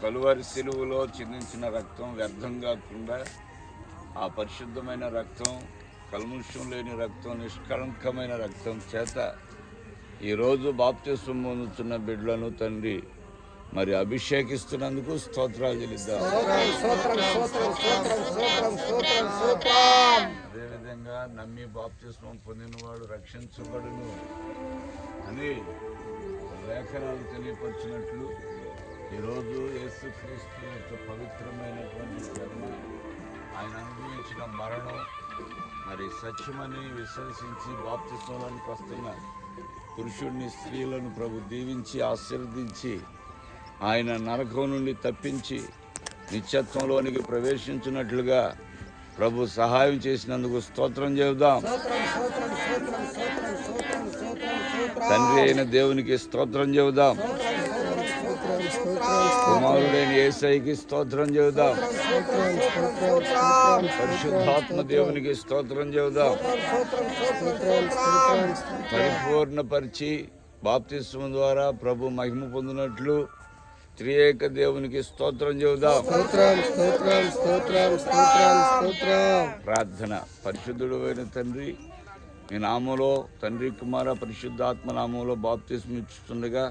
కలువరి సిలువలో చిందించిన రక్తం వ్యర్థం కాకుండా ఆ పరిశుద్ధమైన రక్తం కల్ముషం లేని రక్తం నిష్కళంకమైన రక్తం చేత ఈరోజు బాప్తిస్వం పొందుతున్న బిడ్డలను తండ్రి మరి అభిషేకిస్తున్నందుకు స్తోత్రాలు చెల్లిద్దాం. అదేవిధంగా నమ్మి బాప్తిస్మం పొందినవాడు రక్షించబడును అని లేఖనాలు తెలియపరిచినట్లు ఈరోజు యేసుక్రీస్తు యొక్క పవిత్రమైనటువంటి జన్మ ఆయన అనుభవించిన మరణం మరి సత్యమని విశ్వసించి బాప్తిస్మంలోనికి వస్తున్న పురుషుడిని స్త్రీలను ప్రభు దీవించి ఆశీర్వదించి ఆయన నరకం నుండి తప్పించి నిత్యత్వంలోనికి ప్రవేశించినట్లుగా ప్రభు సహాయం చేసినందుకు స్తోత్రం చెబుదాం తండ్రి అయిన దేవునికి స్తోత్రం చెబుదాం. కుమారుడైన ఏసైకి స్తోత్రం చెబుదాం. పరిశుద్ధాత్మ దేవునికి స్తోత్రం చెబుదాం. పరిపూర్ణపరిచి బాప్తిస్వం ద్వారా ప్రభు మహిమ పొందినట్లు త్రియేక దేవునికి స్తోత్రం చెబుదాం. ప్రార్థన. పరిశుద్ధుడు అయిన తండ్రి మీ నామంలో తండ్రి కుమార పరిశుద్ధాత్మ నామంలో బాప్తిస్మ ఇచ్చుతుండగా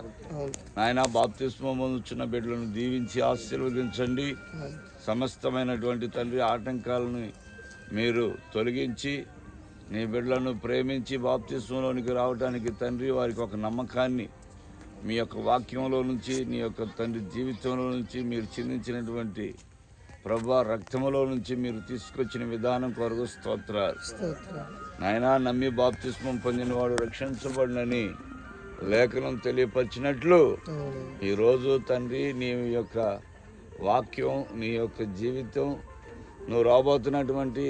నాయన బాప్తిస్మ పొందుతున్న బిడ్డలను దీవించి ఆశీర్వదించండి. సమస్తమైనటువంటి తండ్రి ఆటంకాలను మీరు తొలగించి నీ బిడ్డలను ప్రేమించి బాప్తిస్మంలోనికి రావడానికి తండ్రి వారికి ఒక నమ్మకాన్ని మీ యొక్క వాక్యంలో నుంచి నీ యొక్క తండ్రి జీవితంలో నుంచి మీరు చిందించినటువంటి ప్రభా రక్తములో నుంచి మీరు తీసుకొచ్చిన విధానం కొరకు స్తోత్రాలు. స్తోత్రం నాయనా నమ్మి బాప్తిస్మం పొందినవాడు రక్షించబడినని లేఖనం తెలియపరిచినట్లు ఈరోజు తండ్రి నీ యొక్క వాక్యం నీ యొక్క జీవితం నువ్వు రాబోతున్నటువంటి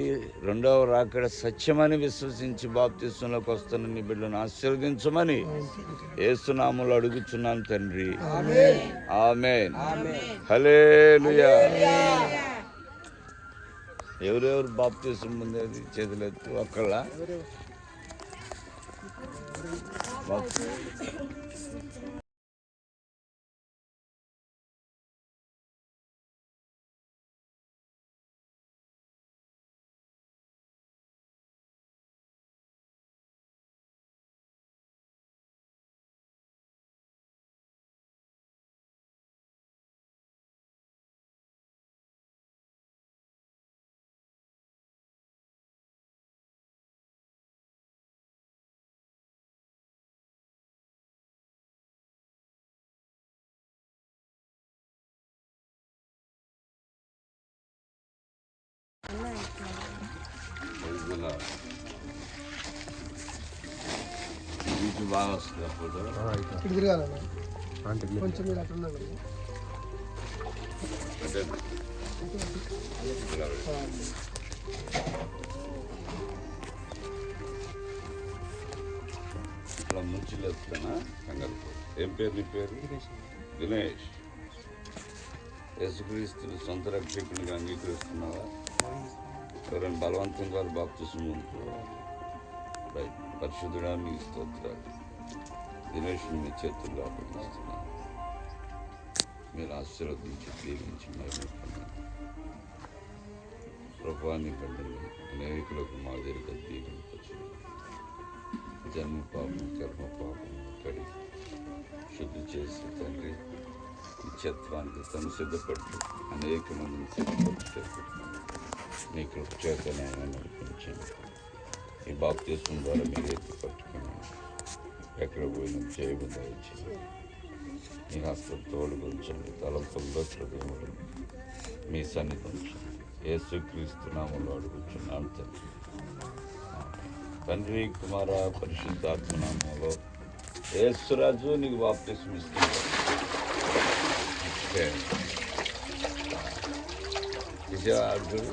రెండవ రాకడ సత్యమని విశ్వసించి బాప్తిస్వంలోకి వస్తున్న నీ బిడ్డను ఆశీర్వదించమని ఏసునాములు అడుగుచున్నాను తండ్రి. ఆమె హలేలుయా ఎవరెవరు బాప్తిసం పొందేది? చేతులెత్తు ఒక్కళ్ళ? ఇది బాగా వస్తుంది అప్పుడు. ఇటు తిరగాలన్నా కొంచెం మీరు కంగారు. ఏం పేరు నీ పేరు? దినేష్ యేసుక్రీస్తుని సొంత రక్షకునిగా అంగీకరిస్తున్నావా? ఎవరైనా బలవంతం గారు బాప్తిసం రైట్ పరిశుద్ధుడా నీ స్తోత్రాలు దినేష్ని మీ చేతుల్లో అప్పగిస్తున్నాను మీరు ఆశీర్వదించి దీవించి మరి ప్రభాని పండుగ అనేకులకు మాదిరిగా దీవించచ్చు జన్మ పాపం కర్మ పాపం కడి శుద్ధి చేసి తండ్రి నిత్యత్వానికి తను సిద్ధపడుతూ అనేక మందిని సిద్ధపడుతూ నీ కృప చేతనే ఆయన నడిపించండి ఈ బాప్తీసం ద్వారా మీరు ఎత్తి పట్టుకుని ఎక్కడ పోయినా చేయకుండా ఇచ్చింది మీ హస్తం తోడుగుంచండి తలంపుల్లో హృదయములు మీ సన్నిధి ఉంచండి. యేసుక్రీస్తు నామంలో అడుగుచున్నాను తండ్రి. తండ్రి కుమార పరిశుద్ధాత్మనామంలో యేసురాజు నీకు బాప్తీసం ఇస్తున్నాడు ఓకే. విజయ అర్జుడు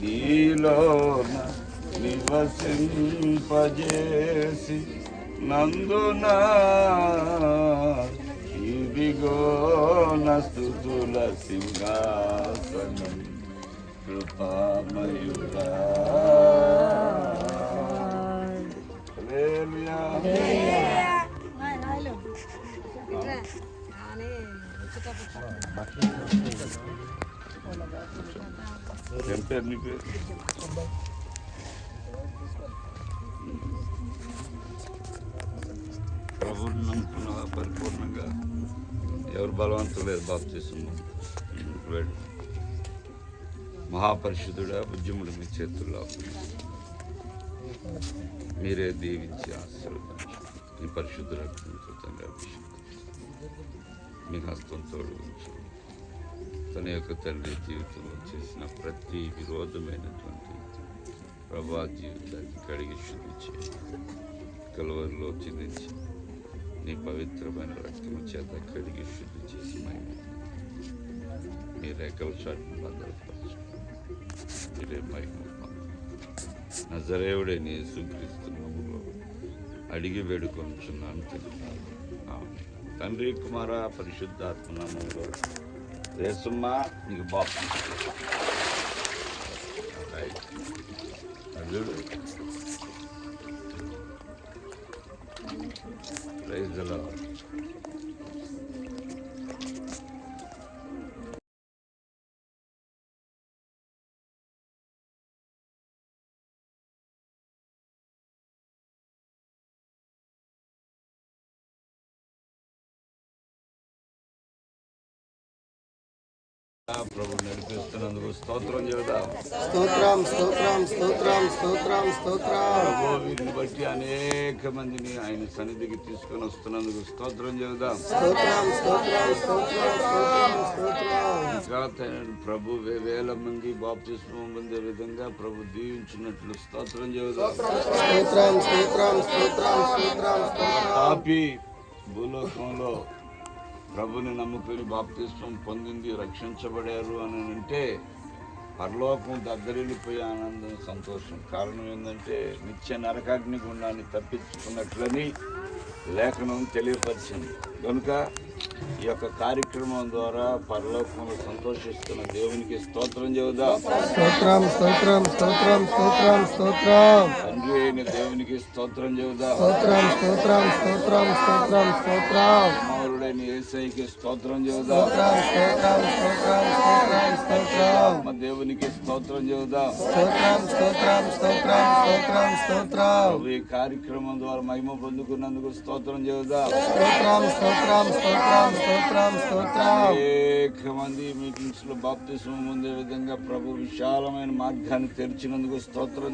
నీలోన నివసింపజేసి నందున. ఇదిగో నస్తుతుల సింహాసనం కృపామయుడా. హల్లెలూయా. ఏం పేరు నీ పేరు ప్రభుని నమ్ముకున్నావా పరిపూర్ణంగా ఎవరు బలవంతం లేదు బాబు చేస్తున్నాం మహాపరిషుధుడా ఉద్యముడు మీ చేతుల్లో మీరే దీవించి ఆశీర్వదించి మీ పరిశుద్ధ రక్తంతో అభిషేకం మీ హస్తం తోడు ఉంచు తన యొక్క తండ్రి జీవితంలో చేసిన ప్రతి విరోధమైనటువంటి ప్రభా జీవితాన్ని కడిగి శుద్ధి చేయి. కలవరిలో చిందించి నీ పవిత్రమైన రక్తము చేత కడిగి శుద్ధి చేసి మహిమ. మీ రెక్కల చాటును భద్రపరచు మీరే మహిమ నజరేవుడే నీ సుక్రీస్తున్నములో అడిగి వేడుకొంచున్నాను తెలుసు తండ్రి కుమార పరిశుద్ధాత్మ నామంలో There's some mark. You can pop them. Absolutely. Praise the Lord. ప్రభు నడిపిస్తున్నందుకు స్తోత్రం చెబుదాం స్తోత్రం స్తోత్రం స్తోత్రం స్తోత్రం స్తోత్రం. ప్రభు బట్టి అనేక మందిని ఆయన సన్నిధికి తీసుకొని వస్తున్నందుకు స్తోత్రం చెబుదాం స్తోత్రం స్తోత్రం స్తోత్రం స్తోత్రం ప్రభు వేల మంది బాప్తిస్మం పొందే విధంగా ప్రభు దీవించినట్లు స్తోత్రం చెబుదాం స్తోత్రం స్తోత్రం స్తోత్రం స్తోత్రం. స్తోత్రం భూలోకంలో ప్రభుని నమ్ముకుని బాప్తిష్టం పొందింది రక్షించబడారు అని అంటే పరలోకం దగ్గరెళ్ళిపోయే ఆనందం సంతోషం. కారణం ఏంటంటే నిత్య నరకాగ్ని గుండాన్ని తప్పించుకున్నట్లని లేఖనం తెలియపరిచింది. కనుక ఈ యొక్క కార్యక్రమం ద్వారా పరలోకంలో సంతోషిస్తున్న దేవునికి స్తోత్రం చెబుదాం స్తోత్రం స్తోత్రం స్తోత్రం స్తోత్రం స్తోత్రం తండ్రి అయిన దేవునికి స్తోత్రం చెబుదాం స్తోత్రం స్తోత్రం స్తోత్రం స్తోత్రం స్తోత్రం కుమారుడైన ఏసైకి స్తోత్రం చెబుదాం స్తోత్రం స్తోత్రం స్తోత్రం స్తోత్రం స్తోత్రం మా దేవునికి స్తోత్రం చెబుదాం స్తోత్రం స్తోత్రం స్తోత్రం స్తోత్రం స్తోత్రం ఈ కార్యక్రమం ద్వారా మహిమ పొందుకున్నందుకు స్తోత్రం చెబుదాం స్తోత్రం స్తోత్రం స్తోత్రం స్తోత్రం స్తోత్రం అనేక మంది మీటింగ్స్లో బాప్తిస్మం పొందే విధంగా ప్రభు విశాలమైన మార్గాన్ని తెరిచినందుకు స్తోత్రం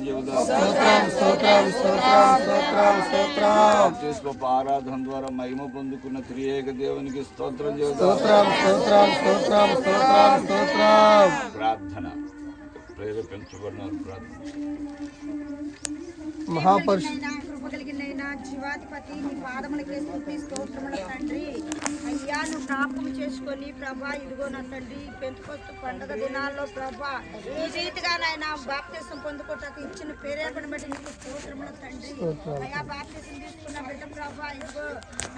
బాప్తిస్మపు ఆరాధన ద్వారా మహిమ పొందుకున్న త్రియేక దేవునికి స్తోత్రం స్తోత్రం ప్రార్థన. ప్రేరేపించబడిన ప్రార్థన. మహాపరిషు నా జీవాధిపతి నీ పాదములకే స్థుతి స్తోత్రముల తండ్రి. అయ్యా నువ్వు జ్ఞాపకం చేసుకొని ప్రభా ఇదిగో నా తండ్రి పెంచుకొస్తూ పండుగ దినాల్లో ప్రభా ఈ రీతిగా నాయన బాప్తీసం పొందుకోవటానికి ఇచ్చిన ప్రేరేపణ బట్టి నీకు స్తోత్రముల తండ్రి. అయ్యా బాప్తీసం తీసుకున్న బిడ్డ ప్రభా ఇదిగో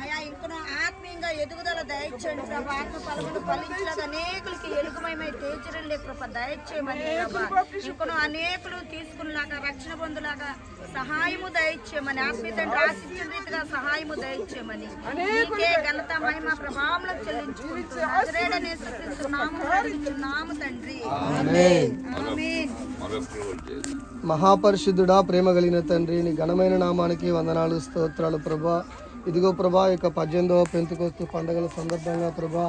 అయ్యా ఇంకను ఆత్మీయంగా ఎదుగుదల దయచేయండి ప్రభా. ఆత్మ పలుగులు ఫలించలేదు అనేకులకి ఎలుగుమయమై తేజరంలే కృప దయచేయమని ప్రభా. ఇంకను అనేకులు తీసుకునేలాగా రక్షణ పొందులాగా సహాయము దయచేయమని తండ్రి ఆశించిన రీతిగా సహాయము దయచేయమని. నీకే ఘనత మహిమ ప్రభావంలో చెల్లించుకుంటున్నాము తండ్రి. మహాపరిశుద్ధుడా ప్రేమ కలిగిన తండ్రి నీ ఘనమైన నామానికి వందనాలు స్తోత్రాలు ప్రభా. ఇదిగో ప్రభా యొక్క పద్దెనిమిదవ పెంతుకొస్తు పండుగల సందర్భంగా ప్రభా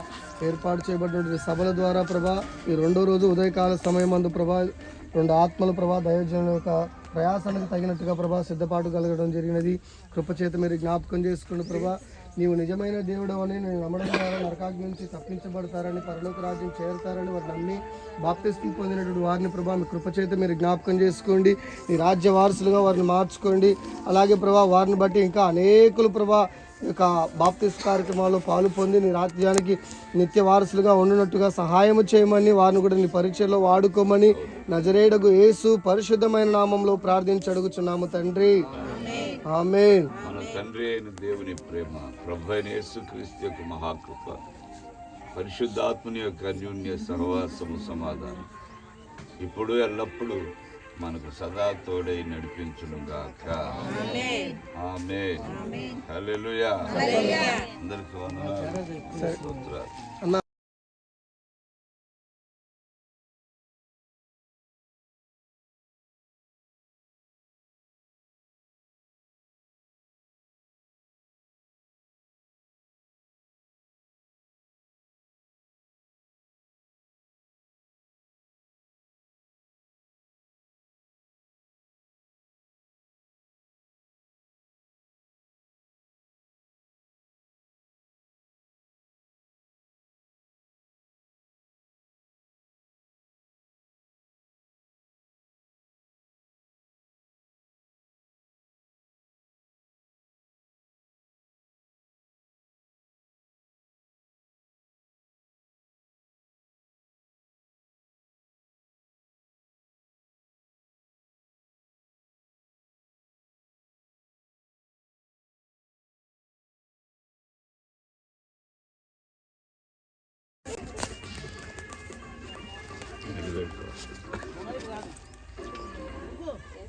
ఏర్పాటు చేయబడిన సభల ద్వారా ప్రభా ఈ రెండో రోజు ఉదయకాల సమయం అందు ప్రభా రెండు ఆత్మల ప్రభా దైవజనుల యొక్క ప్రయాసానికి తగినట్టుగా ప్రభా సిద్ధపాటు కలగడం జరిగినది. కృపచేత మీరు జ్ఞాపకం చేసుకోండి ప్రభా. నీవు నిజమైన దేవుడు అని నేను నమ్మడం ద్వారా నరకాగ్ని నుంచి తప్పించబడతారని పరలోక రాజ్యం చేరతారని వారు నమ్మి బాప్తిస్తం పొందినటువంటి వారిని ప్రభా మీ కృపచేత మీరు జ్ఞాపకం చేసుకోండి. మీ రాజ్య వారసులుగా వారిని మార్చుకోండి. అలాగే ప్రభా వారిని బట్టి ఇంకా అనేకులు ప్రభా యొక్క బాప్తిస్ కార్యక్రమాల్లో పాలు పొంది నీ రాజ్యానికి నిత్య వారసులుగా ఉండినట్టుగా సహాయం చేయమని వారిని కూడా నీ పరీక్షలో వాడుకోమని నజరేడగు యేసు పరిశుద్ధమైన నామంలో ప్రార్థించి అడుగుచున్నాము తండ్రి. ఆమె మన తండ్రి అయిన దేవుని ప్రేమ ప్రభు అయిన యేసుక్రీస్తు యొక్క మహాకృప పరిశుద్ధాత్మని యొక్క అన్యోన్య సహవాసము సమాధానం. ఇప్పుడు ఎల్లప్పుడూ మనకు సదా తోడై నడిపించును గాక ఆమె హల్లెలూయా. అందరికీ వందనాలు.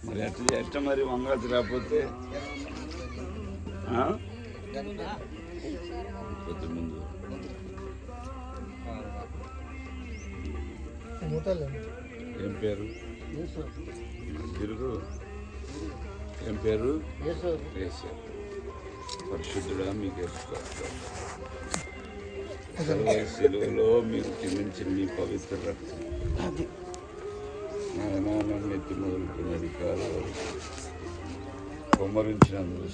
మరి ఎట్లా ఎట్ట మరి వంగతి రాకపోతే? ముందు. ఏం పేరు? తిరుగు. ఏం పేరు. పరిశుద్ధుడా మీకు సెలవులో మీరు క్షమించిన మీ పవిత్ర రక్తం. నాయన నెత్తి మొదలుకున్న అధికారుల వరకు కుమ్మరించినందుకు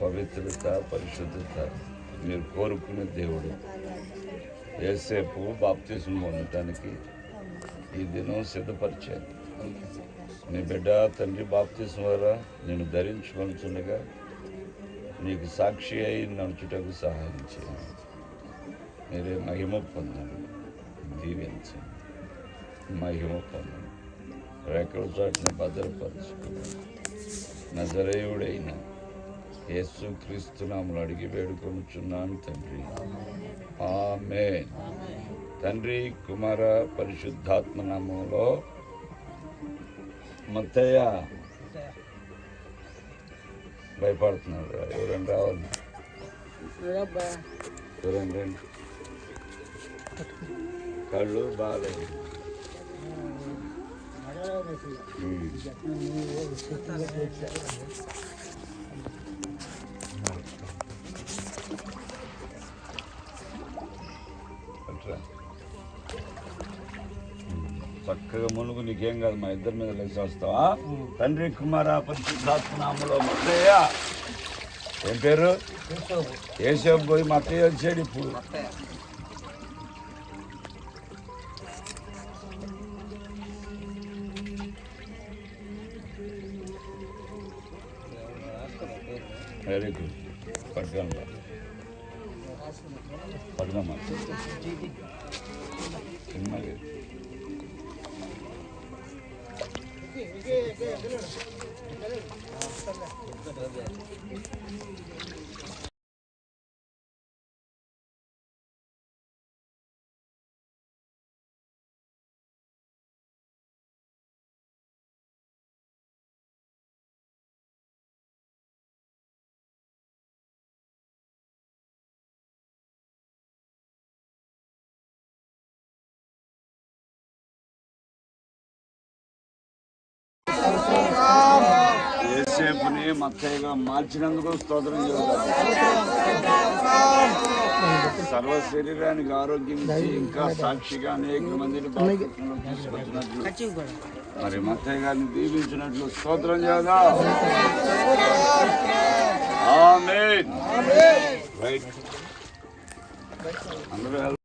పవిత్రత పరిశుద్ధత మీరు కోరుకునే దేవుడు. ఏసేపు బాప్తిజం పొందటానికి ఈ దినం సిద్ధపరిచాను నీ బిడ్డ తండ్రి బాప్తిజం ద్వారా నేను ధరించుకొనుచుండగా నీకు సాక్షి అయి నడుచుటకు సహాయం చేయండి మీరే మహిమ పొందండి. దీవించండి. మహిమ పొందండి. రెక్కల చాటున భద్రపరచుకున్నాను నజరేయుడైన యేసు క్రీస్తునాములు అడిగి వేడుకొనుచున్నాను తండ్రి. ఆమె తండ్రి కుమార పరిశుద్ధాత్మ నామంలో మత్తయ్య భయపడుతున్నాడు ఎవరైనా రావాలి ఎవరైనా రండి. కళ్ళు బాగాలేదు. ఉమ్. చక్కగా మునుగు నీకేం కాదు మా ఇద్దరి మీద లేచి తండ్రి కుమార పరిశుద్ధాత్మనామలో మత్తయ్య. ఏం పేరు? ఏసేపు పోయి మత్తయ్య వచ్చాడు ఇప్పుడు. వెరీ గుడ్ పట్టుకోండి పట్టుకోమ్మా. ¿Qué, qué, qué, ఏసేపుని మత్తయ్యగా మార్చినందుకు స్తోత్రం చేస్తాం సర్వ శరీరానికి ఆరోగ్యం ఇచ్చి ఇంకా సాక్షిగా అనేక మందిని తీసుకొచ్చినట్లు మరి మత్తయ్య గారిని దీవించినట్లు స్తోత్రం రైట్. అందరూ